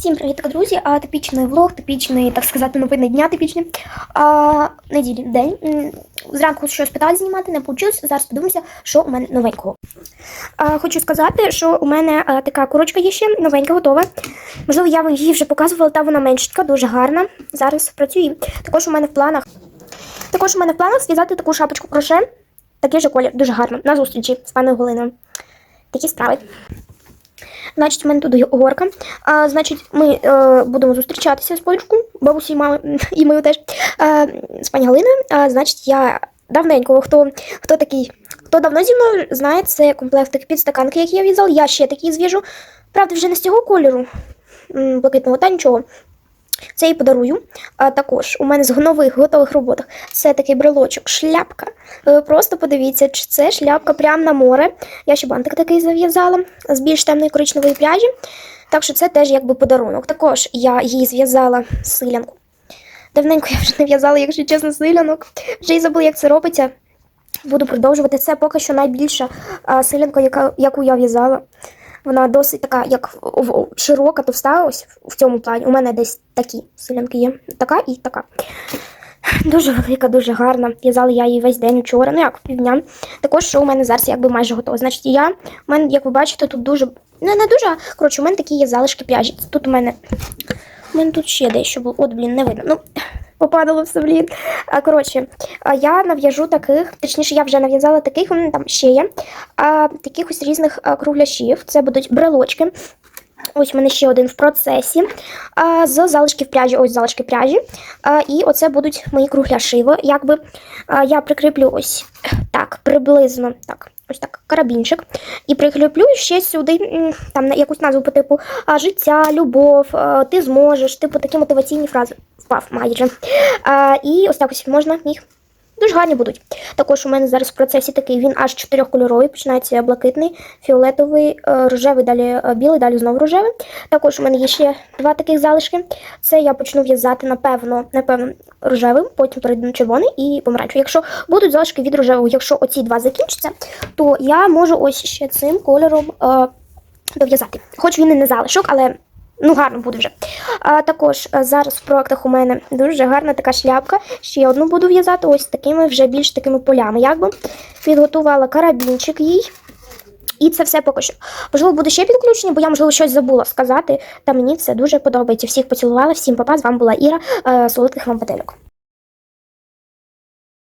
Всім привіт, друзі! А, типічний влог, типічний, так сказати, новини дня типічні. А, неділі день. Зранку щось питали знімати, не вийшло. Зараз подивимося, що у мене новенького. А, хочу сказати, що у мене а, така курочка є ще новенька, готова. Можливо, я вам її вже показувала, та вона меншечка, дуже гарна. Зараз працює. Також у мене в планах. Також у мене в планах зв'язати таку шапочку кроше. Такий же колір, дуже гарно. На зустрічі з паною Голиною. Такі справи. Значить, в мене тут горка. А, значить, ми е, будемо зустрічатися з подружкою, бабусі і мами, і мою теж е, з пані Галиною. А, значить, я давненько, хто, хто такий, хто давно зі мною знає, це комплект підстаканки, які я в'язала. Я ще такі зв'яжу. Правда, вже не з цього кольору блакитного, та нічого. Це і подарую. А також у мене з нових готових роботах це такий брелочок, шляпка. Ви просто подивіться, чи це шляпка прямо на море. Я ще бантик такий зав'язала з більш темної коричневої пряжі. Так що це теж якби подарунок. Також я її зв'язала силянку. Давненько я вже не в'язала, якщо чесно, силянок. Вже й забула, як це робиться. Буду продовжувати. Це поки що найбільша силянка, яку я в'язала. Вона досить така, як широка, товста ось в цьому плані. У мене десь такі силянки є. Така і така. Дуже велика, дуже гарна. В'язала я її весь день вчора, ну як півдня. Також що у мене зараз якби майже готово. Значить, я, у мене, як ви бачите, тут дуже. Не, не дуже, коротше, у мене такі є залишки пряжі. Тут у мене. У мене тут ще дещо було. От, блін, не видно. Ну, попадало все, блін. А, коротше, я нав'яжу таких, точніше, я вже нав'язала таких, там ще є. Таких ось різних кругляшів. Це будуть брелочки. Ось у мене ще один в процесі. А, з залишків пряжі, ось залишки пряжі. А, і оце будуть мої кругляши. Ви- Якби а, я прикріплю ось так, приблизно так. Ось так, карабінчик. І прикріплю ще сюди там якусь назву по типу життя, любов, ти зможеш, типу такі мотиваційні фрази. Впав майже. А, і ось так ось можна їх. Дуже гарні будуть. Також у мене зараз в процесі такий, він аж чотирьохкольоровий, починається блакитний, фіолетовий, е, рожевий, далі е, білий, далі знову рожевий. Також у мене є ще два таких залишки. Це я почну в'язати, напевно, напевно, рожевим, потім перейду на червоний і помаранчевий. Якщо будуть залишки від рожевого, якщо оці два закінчаться, то я можу ось ще цим кольором е, дов'язати. Хоч він і не залишок, але ну гарно буде вже. А, також зараз в проектах у мене дуже гарна така шляпка. Ще одну буду в'язати ось такими вже більш такими полями. Якби підготувала карабінчик їй. І це все поки що. Можливо, буде ще підключення, бо я, можливо, щось забула сказати. Та мені це дуже подобається. Всіх поцілувала, всім папа. З вами була Іра. Е, Солодких вам петельок.